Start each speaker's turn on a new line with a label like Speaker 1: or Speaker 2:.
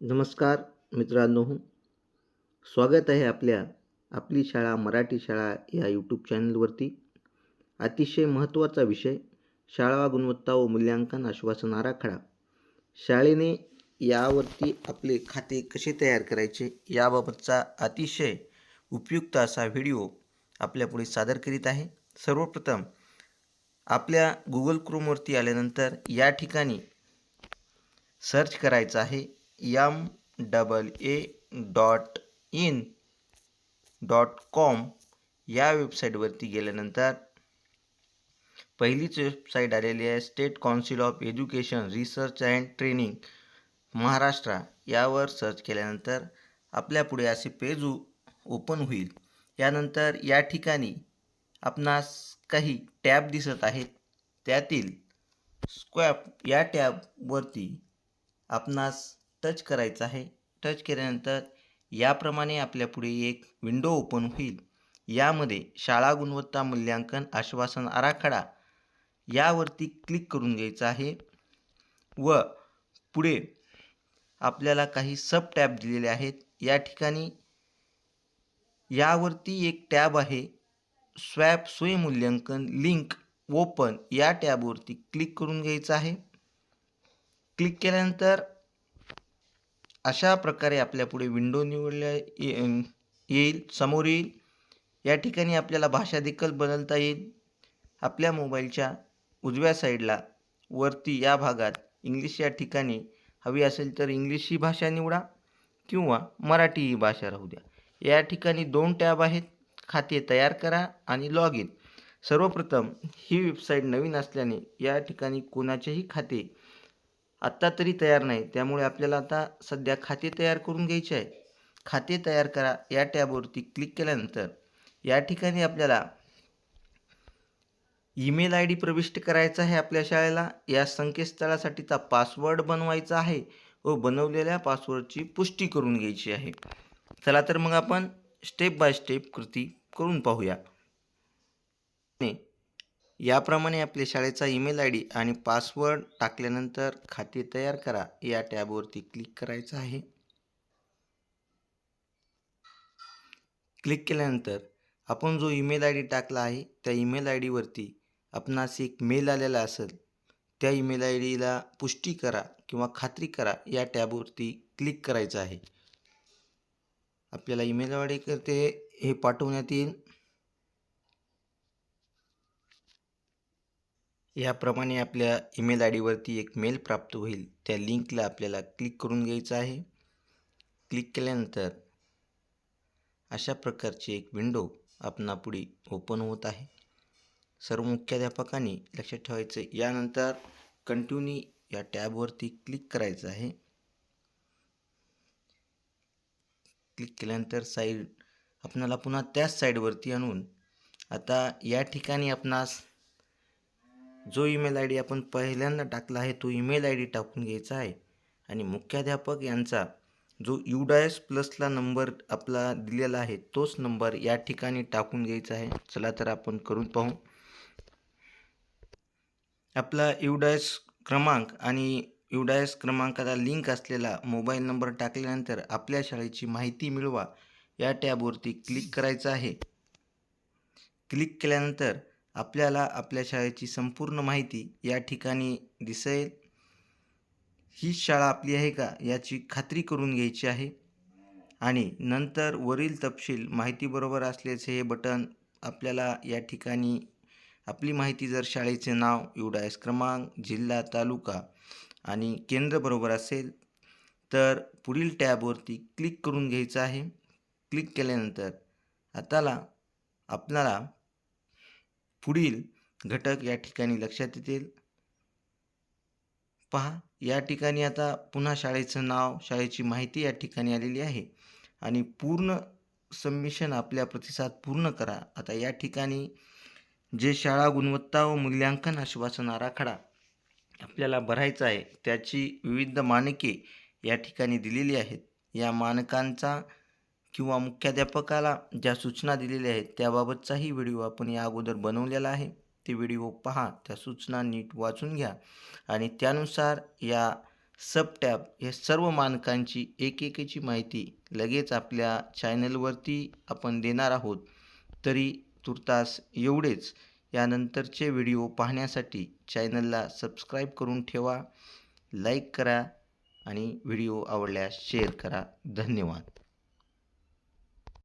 Speaker 1: नमस्कार मित्रांनो. स्वागत आहे आपल्या आपली शाळा मराठी शाळा या यूट्यूब चॅनलवरती अतिशय महत्त्वाचा विषय शाळा गुणवत्ता व मूल्यांकन आश्वासन आराखडा शाळेने यावरती आपले खाते कसे तयार करायचे याबाबतचा अतिशय उपयुक्त असा व्हिडिओ आपल्यापुढे सादर करीत आहे. सर्वप्रथम आपल्या गुगल क्रोमवरती आल्यानंतर या ठिकाणी सर्च करायचं आहे. M double A dot in dot com या वेबसाईटवरती गेल्यानंतर पहिलीच वेबसाईट आलेली आहे state council of education research and training Maharashtra. यावर सर्च केल्यानंतर आपल्यापुढे असे पेज ओपन होईल. यानंतर या ठिकाणी आपणास काही टॅब दिसत आहेत. त्यातील स्क्वॅप या टॅबवरती आपणास टच करायचं आहे. टच केल्यानंतर याप्रमाणे आपल्यापुढे एक विंडो ओपन होईल. यामध्ये शाळा गुणवत्ता मूल्यांकन आश्वासन आराखडा यावरती क्लिक करून घ्यायचं आहे व पुढे आपल्याला काही सब टॅब दिलेले आहेत. या ठिकाणी यावरती एक टॅब आहे. स्वॅप स्वयंमूल्यांकन लिंक ओपन या टॅबवरती क्लिक करून घ्यायचं आहे. क्लिक केल्यानंतर अशा प्रकारे आपल्यापुढे विंडो निवडल्या ये- येईल समोर येईल. या ठिकाणी आपल्याला भाषा देखील बदलता येईल. आपल्या मोबाईलच्या उजव्या साईडला वरती या भागात इंग्लिश या ठिकाणी हवी असेल तर इंग्लिश ही भाषा निवडा किंवा मराठी ही भाषा राहू द्या. या ठिकाणी दोन टॅब आहेत. खाते तयार करा आणि लॉग इन सर्वप्रथम ही वेबसाईट नवीन असल्याने या ठिकाणी कोणाचेही खाते आत्ता तरी तयार नाही. त्यामुळे आपल्याला आता सध्या खाते तयार करून घ्यायचे आहे. खाते तयार करा. या टॅबवरती क्लिक केल्यानंतर या ठिकाणी आपल्याला ईमेल आय डी प्रविष्ट करायचा आहे आपल्या शाळेला. या संकेतस्थळासाठीचा पासवर्ड बनवायचा आहे व बनवलेल्या पासवर्डची पुष्टी करून घ्यायची आहे. चला तर मग आपण स्टेप बाय स्टेप कृती करून पाहूया. याप्रमाणे आपल्या शाळेचा ईमेल आय डी आणि पासवर्ड टाकल्यानंतर खाते तयार करा. या टॅबवरती क्लिक करायचं आहे. क्लिक केल्यानंतर आपण जो ईमेल आय डी टाकला आहे त्या ईमेल आय डीवरती आपणास एक मेल आलेला असेल त्या ईमेल आय डीला पुष्टी करा किंवा खात्री करा. या टॅबवरती क्लिक करायचं आहे. आपल्याला ईमेल आय डी करते हे पाठवण्यात येईल. याप्रमाणे आपल्या ईमेल आय डीवरती एक मेल प्राप्त होईल. त्या लिंकला आपल्याला क्लिक करून घ्यायचं आहे. क्लिक केल्यानंतर अशा प्रकारची एक विंडो आपणापुढे ओपन होत आहे. सर्व मुख्याध्यापकांनी लक्षात ठेवायचं यानंतर कंटिन्यू या टॅबवरती क्लिक करायचं आहे. क्लिक केल्यानंतर साईड आपणाला पुन्हा त्याच साईडवरती आणून आता या ठिकाणी आपणास जो ईमेल आय डी आपण पहिल्यांदा टाकला आहे तो ईमेल आय डी टाकून घ्यायचा आहे. आणि मुख्याध्यापक यांचा जो युडायस प्लसला नंबर आपला दिलेला आहे तोच नंबर या ठिकाणी टाकून घ्यायचा आहे. चला तर आपण करून पाहू. आपला युडायस क्रमांक आणि युडायस क्रमांकाला लिंक असलेला मोबाईल नंबर टाकल्यानंतर आपल्या शाळेची माहिती मिळवा. या टॅबवरती क्लिक करायचं आहे. क्लिक केल्यानंतर आपल्याला आपल्या शाळेची संपूर्ण माहिती या ठिकाणी दिसेल. ही शाळा आपली आहे का याची खात्री करून घ्यायची आहे. आणि नंतर वरील तपशील माहितीबरोबर असल्याचे हे बटन आपल्याला या ठिकाणी आपली माहिती जर शाळेचे नाव युडायस क्रमांक जिल्हा तालुका आणि केंद्र बरोबर असेल तर पुढील टॅबवरती क्लिक करून घ्यायचं आहे. क्लिक केल्यानंतर आताला आपल्याला पुढील घटक या ठिकाणी लक्षात येतील. पहा या ठिकाणी आता पुन्हा शाळेचं नाव शाळेची माहिती या ठिकाणी आलेली आहे. आणि पूर्ण सबमिशन आपल्या प्रतिसाद पूर्ण करा. आता या ठिकाणी जे शाळा गुणवत्ता व मूल्यांकन आश्वासन आराखडा आपल्याला भरायचा आहे त्याची विविध मानके या ठिकाणी दिलेली आहेत. या मानकांचा किंवा मुख्याध्यापकाला ज्या सूचना दिलेल्या आहेत त्याबाबतचाही व्हिडिओ आपण या अगोदर बनवलेला आहे. ते व्हिडिओ पहा त्या सूचना नीट वाचून घ्या आणि त्यानुसार या सब टॅब हे सर्व मानकांची एक एकेची माहिती लगेच आपल्या चॅनलवरती आपण देणार आहोत. तरी तुर्तास एवढेच. यानंतरचे व्हिडिओ पाहण्यासाठी चॅनलला सबस्क्राईब करून ठेवा लाईक करा आणि व्हिडिओ आवडल्यास शेअर करा. धन्यवाद.